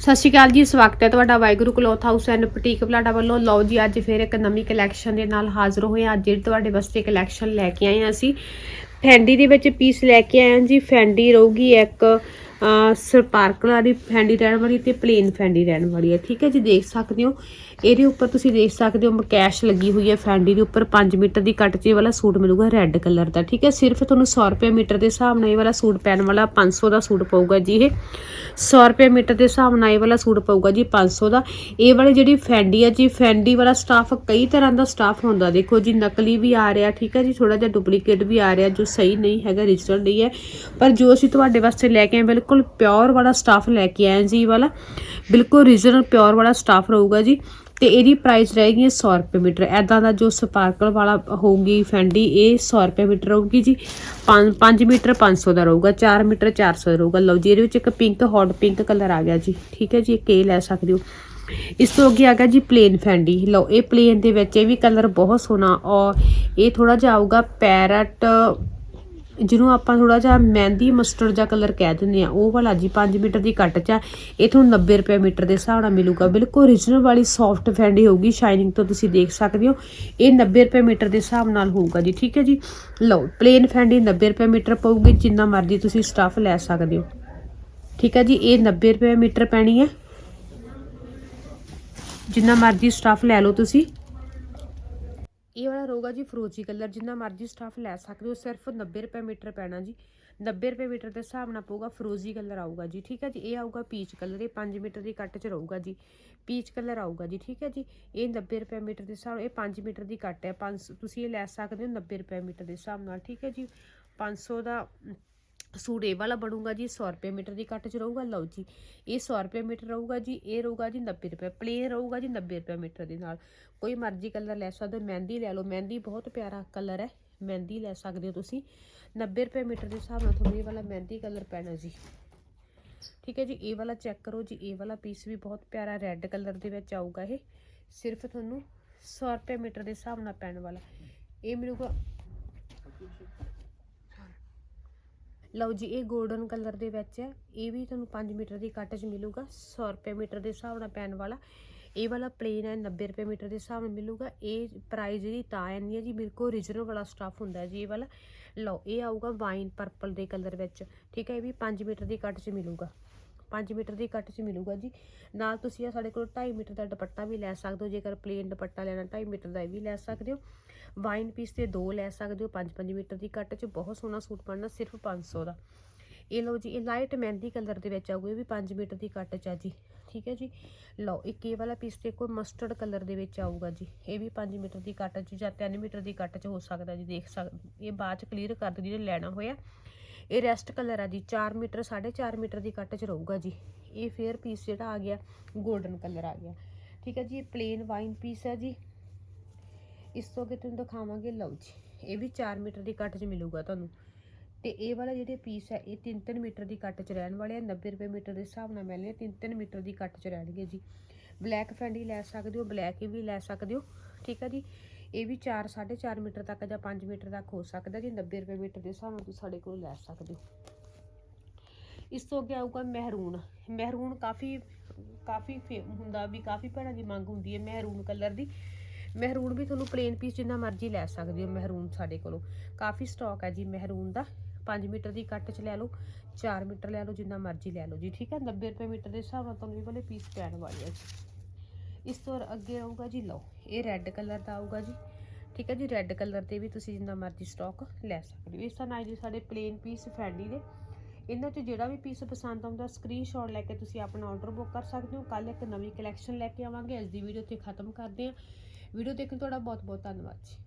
ਸਤਿ ਸ਼੍ਰੀ ਅਕਾਲ ਜੀ, ਸਵਾਗਤ ਹੈ ਤੁਹਾਡਾ Waheguru cloth house and boutique Palata ਵੱਲੋਂ। ਲਓ ਜੀ, ਅੱਜ ਫਿਰ ਇੱਕ ਨਵੀਂ ਕਲੈਕਸ਼ਨ ਦੇ ਨਾਲ ਹਾਜ਼ਰ ਹੋਏ ਹਾਂ। ਅੱਜ ਜਿਹੜੀ ਤੁਹਾਡੇ ਵਾਸਤੇ ਕਲੈਕਸ਼ਨ ਲੈ ਕੇ ਆਏ ਹਾਂ ਅਸੀਂ। ਫੈਂਡੀ ਦੇ ਵਿੱਚ ਪੀਸ ਲੈ ਕੇ ਆਏ ਹਾਂ ਜੀ। ਫੈਂਡੀ ਰਹੂਗੀ ਇੱਕ ਸਪਾਰਕਲ ਵਾਲੀ ਫੈਂਡੀ ਰਹਿਣ ਵਾਲੀ ਤੇ ਪਲੇਨ ਫੈਂਡੀ ਰਹਿਣ ਵਾਲੀ ਹੈ। ਠੀਕ ਹੈ ਜੀ, ਦੇਖ ਸਕਦੇ ਹੋ। ਇਹਦੇ ਉੱਪਰ ਤੁਸੀਂ ਦੇਖ ਸਕਦੇ ਹੋ ਮਕੈਸ਼ ਲੱਗੀ ਹੋਈ ਹੈ ਫੈਂਡੀ ਦੇ ਉੱਪਰ। 5 ਮੀਟਰ ਦੀ ਕੱਟ ਚੇ ਵਾਲਾ ਸੂਟ ਮਿਲੂਗਾ ਰੈੱਡ ਕਲਰ ਦਾ। ਠੀਕ ਹੈ, ਸਿਰਫ ਤੁਹਾਨੂੰ 100 ਰੁਪਏ ਮੀਟਰ ਦੇ ਹਿਸਾਬ ਨਾਲ ਇਹ ਵਾਲਾ ਸੂਟ ਪੈਣ ਵਾਲਾ 500 ਦਾ ਸੂਟ ਪਊਗਾ ਜੀ ਇਹ। 100 ਰੁਪਏ ਮੀਟਰ ਦੇ ਹਿਸਾਬ ਨਾਲ ਇਹ ਵਾਲਾ ਸੂਟ ਪਊਗਾ ਜੀ 500 ਦਾ। ਇਹ ਵਾਲੀ ਜਿਹੜੀ ਫੈਂਡੀ ਹੈ ਜੀ, ਫੈਂਡੀ ਵਾਲਾ ਸਟਾਫ ਕਈ ਤਰ੍ਹਾਂ ਦਾ ਸਟਾਫ ਹੁੰਦਾ। ਦੇਖੋ ਜੀ, ਨਕਲੀ ਵੀ ਆ ਰਿਹਾ। ਠੀਕ ਹੈ ਜੀ ਥੋੜਾ ਜਿਹਾ ਡੁਪਲੀਕੇਟ ਵੀ ਆ ਰਿਹਾ ਜੋ ਸਹੀ ਨਹੀਂ ਹੈਗਾ origignal ਨਹੀਂ ਹੈ। ਪਰ ਜੋ ਅਸੀਂ ਤੁਹਾਡੇ ਵਾਸਤੇ ਲੈ ਕੇ ਆਏ, ਬਿਲਕੁਲ ਬਿਲਕੁਲ ਪਿਓਰ ਵਾਲਾ ਸਟਾਫ ਲੈ ਕੇ ਆਏ ਜੀ ਵਾਲਾ। ਬਿਲਕੁਲ ਰੀਜਨਲ ਪਿਓਰ ਵਾਲਾ ਸਟਾਫ ਰਹੂਗਾ ਜੀ। ਤੇ ਇਹਦੀ ਪ੍ਰਾਈਸ ਰਹੇਗੀ 100 ਰੁਪਏ ਮੀਟਰ। ਐਦਾਂ ਦਾ ਜੋ ਸਪਾਰਕਲ ਵਾਲਾ ਹੋਊਗੀ ਫੈਂਡੀ ਇਹ 100 ਰੁਪਏ ਮੀਟਰ ਹੋਊਗੀ ਜੀ। 5 ਮੀਟਰ 500 ਦਾ ਰਹੂਗਾ 4 ਮੀਟਰ 400 ਦਾ ਰਹੂਗਾ। ਲਓ ਜੀ, ਇਹਦੇ ਵਿੱਚ ਇੱਕ ਪਿੰਕ ਹੌਟ ਪਿੰਕ ਕਲਰ ਆ ਗਿਆ ਜੀ। ਠੀਕ ਹੈ ਜੀ ਇੱਕ ਇਹ ਲੈ ਸਕਦੇ ਹੋ? ਇਸ ਤੋਂ ਅੱਗੇ ਆ ਗਿਆ ਜੀ ਪਲੇਨ ਫੈਂਡੀ ਲਓ, ਇਹ ਪਲੇਨ ਦੇ ਵਿੱਚ ਇਹ ਵੀ ਕਲਰ ਬਹੁਤ ਸੋਹਣਾ ਔਰ ਇਹ ਥੋੜਾ ਜਿਹਾ ਆਊਗਾ ਪੈਰਟ ਜਿਹਨੂੰ ਆਪਾਂ ਥੋੜਾ ਜਿਹਾ ਮਹਿੰਦੀ ਮਸਟਰਡ ਜਾਂ ਕਲਰ ਕਹਿ ਦਿੰਦੇ ਆ ਉਹ ਵਾਲਾ ਜੀ 5 ਮੀਟਰ ਦੀ ਕੱਟ ਚ ਆ। ਇਹ ਤੁਹਾਨੂੰ 90 ਰੁਪਏ ਮੀਟਰ ਦੇ ਹਿਸਾਬ ਨਾਲ ਮਿਲੂਗਾ। ਬਿਲਕੁਲ origignal ਵਾਲੀ ਸੌਫਟ ਫੈਂਡੀ ਹੋਊਗੀ ਸ਼ਾਈਨਿੰਗ ਤੋਂ ਤੁਸੀਂ ਦੇਖ ਸਕਦੇ ਹੋ। ਇਹ 90 ਰੁਪਏ ਮੀਟਰ ਦੇ ਹਿਸਾਬ ਨਾਲ ਹੋਊਗਾ ਜੀ, ਠੀਕ ਹੈ ਜੀ? ਲਓ ਪਲੇਨ ਫੈਂਡੀ 90 ਰੁਪਏ ਮੀਟਰ ਪਊਗੀ, ਜਿੰਨਾ ਮਰਜ਼ੀ ਤੁਸੀਂ ਸਟਫ ਲੈ ਸਕਦੇ ਹੋ। ਠੀਕ ਹੈ ਜੀ, ਇਹ 90 ਰੁਪਏ ਮੀਟਰ ਪੈਣੀ ਹੈ। ਜਿੰਨਾ ਮਰਜ਼ੀ ਸਟਫ ਲੈ ਲਓ ਤੁਸੀਂ। ਇਹ ਵਾਲਾ ਰਹੂਗਾ ਜੀ ਫਰੋਜੀ ਕਲਰ, ਜਿੰਨਾ ਮਰਜ਼ੀ ਸਟਫ ਲੈ ਸਕਦੇ ਹੋ, ਸਿਰਫ 90 ਰੁਪਏ ਮੀਟਰ ਪੈਣਾ ਜੀ। 90 ਰੁਪਏ ਮੀਟਰ ਦੇ ਹਿਸਾਬ ਨਾਲ ਪਊਗਾ, ਫਰੋਜੀ ਕਲਰ ਆਊਗਾ ਜੀ, ਠੀਕ ਹੈ ਜੀ? ਇਹ ਆਊਗਾ ਪੀਚ ਕਲਰ, ਇਹ 5 ਮੀਟਰ ਦੀ ਕੱਟ 'ਚ ਰਹੂਗਾ ਜੀ। ਪੀਚ ਕਲਰ ਆਊਗਾ ਜੀ, ਠੀਕ ਹੈ ਜੀ? ਇਹ 90 ਰੁਪਏ ਮੀਟਰ ਦੇ ਹਿਸਾਬ, ਇਹ 5 ਮੀਟਰ ਦੀ ਕੱਟ ਹੈ। 5 ਤੁਸੀਂ ਇਹ ਲੈ ਸਕਦੇ ਹੋ 90 ਰੁਪਏ ਮੀਟਰ ਦੇ ਹਿਸਾਬ ਨਾਲ, ਠੀਕ ਹੈ ਜੀ? 500 ਦਾ ਸੂਟ ਇਹ ਵਾਲਾ ਬਣੂਗਾ ਜੀ 100 ਰੁਪਏ ਮੀਟਰ ਦੀ ਕੱਟ 'ਚ ਰਹੂਗਾ, ਲਓ ਜੀ। ਇਹ 100 ਰੁਪਏ ਮੀਟਰ ਰਹੂਗਾ ਜੀ, ਇਹ ਰਹੂਗਾ ਜੀ 90 ਰੁਪਏ ਪਲੇਨ ਰਹੂਗਾ ਜੀ 90 ਰੁਪਏ ਮੀਟਰ ਦੇ ਨਾਲ। ਕੋਈ ਮਰਜ਼ੀ ਕਲਰ ਲੈ ਸਕਦੇ ਹੋ, ਮਹਿੰਦੀ ਲੈ ਲਓ, ਮਹਿੰਦੀ ਬਹੁਤ ਪਿਆਰਾ ਕਲਰ ਹੈ, ਮਹਿੰਦੀ ਲੈ ਸਕਦੇ ਹੋ ਤੁਸੀਂ। 90 ਰੁਪਏ ਮੀਟਰ ਦੇ ਹਿਸਾਬ ਨਾਲ ਤੁਹਾਨੂੰ ਇਹ ਵਾਲਾ ਮਹਿੰਦੀ ਕਲਰ ਪੈਣਾ ਜੀ। ਠੀਕ ਹੈ ਜੀ, ਇਹ ਵਾਲਾ ਚੈੱਕ ਕਰੋ ਜੀ, ਇਹ ਵਾਲਾ ਪੀਸ ਵੀ ਬਹੁਤ ਪਿਆਰਾ ਰੈੱਡ ਕਲਰ ਦੇ ਵਿੱਚ ਆਊਗਾ ਇਹ। ਸਿਰਫ ਤੁਹਾਨੂੰ 100 ਰੁਪਏ ਮੀਟਰ ਦੇ ਹਿਸਾਬ ਨਾਲ ਪੈਣ ਵਾਲਾ। ਇਹ ਮਿਲੂਗਾ ਲਓ ਜੀ, ਇਹ 골ਡਨ ਕਲਰ ਦੇ ਵਿੱਚ ਹੈ। ਇਹ ਵੀ ਤੁਹਾਨੂੰ 5 ਮੀਟਰ ਦੀ ਕੱਟ 'ਚ ਮਿਲੂਗਾ 100 ਰੁਪਏ ਮੀਟਰ ਦੇ ਹਿਸਾਬ ਨਾਲ ਪੈਣ ਵਾਲਾ। ਇਹ ਵਾਲਾ ਪਲੇਨ ਹੈ 90 ਰੁਪਏ ਮੀਟਰ ਦੇ ਹਿਸਾਬ ਨਾਲ ਮਿਲੂਗਾ। ਇਹ ਪ੍ਰਾਈਸ ਜਿਹੜੀ ਤਾਂ ਆਨੀ ਹੈ ਜੀ, ਬਿਲਕੁਲ origignal ਵਾਲਾ ਸਟਫ ਹੁੰਦਾ ਜੀ ਇਹ ਵਾਲਾ। ਲਓ, ਇਹ ਆਊਗਾ ਵਾਈਨ ਪਰਪਲ ਦੇ ਕਲਰ ਵਿੱਚ। ਠੀਕ ਹੈ, ਇਹ ਵੀ 5 ਮੀਟਰ ਦੀ ਕੱਟ 'ਚ ਮਿਲੂਗਾ। 5 ਮੀਟਰ ਦੀ ਕੱਟ 'ਚ ਮਿਲੂਗਾ ਜੀ। ਨਾਲ ਤੁਸੀਂ ਆ ਸਾਡੇ ਕੋਲ 2.5 ਮੀਟਰ ਦਾ ਦੁਪੱਟਾ ਵੀ ਲੈ ਸਕਦੇ ਹੋ, ਜੇਕਰ ਪਲੇਨ ਦੁਪੱਟਾ ਲੈਣਾ 2.5 ਮੀਟਰ ਦਾ ਇਹ ਵੀ ਲੈ ਸਕਦੇ ਹੋ। ਵਾਈਨ ਪੀਸ ਤੇ ਦੋ ਲੈ ਸਕਦੇ ਹੋ 5-5 ਮੀਟਰ ਦੀ ਕੱਟ 'ਚ, ਬਹੁਤ ਸੋਹਣਾ ਸੂਟ ਬਣਨਾ ਸਿਰਫ 500 ਦਾ। ਇਹ ਲਓ ਜੀ, ਇਹ ਲਾਈਟ ਮਹਿੰਦੀ ਕਲਰ ਦੇ ਵਿੱਚ ਆਊਗਾ, ਇਹ ਵੀ 5 ਮੀਟਰ ਦੀ ਕੱਟ 'ਚ ਆ ਜੀ। ਠੀਕ ਹੈ ਜੀ? ਲਓ, ਇੱਕ ਇਹ ਵਾਲਾ ਪੀਸ ਤੇ ਕੋਈ ਮਸਟਰਡ ਕਲਰ ਦੇ ਵਿੱਚ ਆਊਗਾ ਜੀ। ਇਹ ਵੀ 5 ਮੀਟਰ ਦੀ ਕੱਟ 'ਚ ਜਾਂ 3 ਮੀਟਰ ਦੀ ਕੱਟ 'ਚ ਹੋ ਸਕਦਾ ਜੀ, ਦੇਖ ਸਕਦੇ ਇਹ ਬਾਅਦ 'ਚ ਕਲੀਅਰ ਕਰ ਦਿਓ ਜਿਹਨੇ ਲੈਣਾ ਹੋਇਆ। ਇਹ ਰੈਸਟ ਕਲਰ ਆ ਜੀ 4 ਮੀਟਰ 4.5 ਮੀਟਰ ਦੀ ਕੱਟ 'ਚ ਰਹੂਗਾ ਜੀ। ਇਹ ਫੇਅਰ ਪੀਸ ਜਿਹੜਾ ਆ ਗਿਆ 골ਡਨ ਕਲਰ ਆ ਗਿਆ। ਠੀਕ ਹੈ ਜੀ, ਇਹ ਪਲੇਨ ਵਾਈਨ ਪੀਸ ਹੈ ਜੀ। ਇਸ ਤੋਂ ਅੱਗੇ ਤੁਹਾਨੂੰ ਦਿਖਾਵਾਂਗੇ, ਲਓ ਜੀ, ਇਹ ਵੀ 4 ਮੀਟਰ ਦੀ ਕੱਟ 'ਚ ਮਿਲੂਗਾ ਤੁਹਾਨੂੰ। ਤੇ ਇਹ ਵਾਲਾ ਜਿਹੜੇ ਪੀਸ ਹੈ ਇਹ 3-3 ਮੀਟਰ ਦੀ ਕੱਟ 'ਚ ਰਹਿਣ ਵਾਲੇ ਆ 90 ਰੁਪਏ ਮੀਟਰ ਦੇ ਹਿਸਾਬ ਨਾਲ ਮਿਲਣੇ 3-3 ਮੀਟਰ ਦੀ ਕੱਟ 'ਚ ਰਹਿਣਗੇ ਜੀ। ਬਲੈਕ ਫੈਂਡੀ ਲੈ ਸਕਦੇ ਹੋ ਬਲੈਕ ਵੀ ਲੈ ਸਕਦੇ ਹੋ। ਠੀਕ ਹੈ ਜੀ ਇਹ ਵੀ 4 4.5 ਮੀਟਰ ਤੱਕ ਜਾਂ 5 ਮੀਟਰ ਤੱਕ ਹੋ ਸਕਦਾ ਜੀ 90 ਰੁਪਏ ਮੀਟਰ ਦੇ ਹਿਸਾਬ ਨਾਲ ਤੁਸੀਂ ਸਾਡੇ ਕੋਲ ਲੈ ਸਕਦੇ ਹੋ। ਇਸ ਤੋਂ ਅੱਗੇ ਆਊਗਾ ਮਹਿਰੂਨ। ਮਹਿਰੂਨ ਕਾਫੀ ਕਾਫੀ ਫੇ- ਹੁੰਦਾ ਵੀ ਕਾਫੀ ਭੈਣਾਂ ਦੀ ਮੰਗ ਹੁੰਦੀ ਹੈ ਮਹਿਰੂਨ ਕਲਰ ਦੀ। ਮਹਿਰੂਨ ਵੀ ਤੁਹਾਨੂੰ ਪਲੇਨ ਪੀਸ ਜਿੰਨਾ ਮਰਜ਼ੀ ਲੈ ਸਕਦੇ ਹੋ ਮਹਿਰੂਨ ਸਾਡੇ ਕੋਲੋਂ। ਕਾਫੀ ਸਟਾਕ ਹੈ ਜੀ ਮਹਿਰੂਨ ਦਾ। 5 ਮੀਟਰ ਦੀ ਕੱਟ 'ਚ ਲੈ ਲਓ 4 ਮੀਟਰ ਲੈ ਲਓ, ਜਿੰਨਾ ਮਰਜ਼ੀ ਲੈ ਲਓ ਜੀ, ਠੀਕ ਹੈ? 90 ਰੁਪਏ ਮੀਟਰ ਦੇ ਹਿਸਾਬ ਨਾਲ ਤੁਹਾਨੂੰ ਇਹ ਵਾਲੇ ਪੀਸ ਪੈਣ ਵਾਲੇ ਆ ਜੀ। ਇਸ ਤੋਂ ਅੱਗੇ ਆਊਗਾ ਜੀ, ਲਓ, ਇਹ ਰੈੱਡ ਕਲਰ ਦਾ ਆਊਗਾ ਜੀ। ਠੀਕ ਹੈ ਜੀ ਰੈੱਡ ਕਲਰ ਤੇ ਵੀ ਤੁਸੀਂ ਜਿੰਨਾ ਮਰਜ਼ੀ ਸਟਾਕ ਲੈ ਸਕਦੇ ਹੋ। ਇਸ ਤਰ੍ਹਾਂ ਨਾਲ ਜੀ ਸਾਡੇ ਪਲੇਨ ਪੀਸ ਫੈਂਡੀ ਦੇ ਇਹਨਾਂ 'ਚ ਜਿਹੜਾ ਵੀ ਪੀਸ ਪਸੰਦ ਆਉਂਦਾ ਸਕਰੀਨਸ਼ਾਟ ਲੈ ਕੇ ਤੁਸੀਂ ਆਪਣਾ ਆਰਡਰ ਬੁੱਕ ਕਰ ਸਕਦੇ ਹੋ। ਕੱਲ ਇੱਕ ਨਵੀਂ ਕਲੈਕਸ਼ਨ ਲੈ ਕੇ ਆਵਾਂਗੇ। ਅੱਜ ਦੀ ਵੀਡੀਓ ਇੱਥੇ ਖਤਮ ਕਰਦੇ ਹਾਂ। ਵੀਡੀਓ ਦੇਖਣ ਤੁਹਾਡਾ ਬਹੁਤ ਬਹੁਤ ਧੰਨਵਾਦ ਜੀ।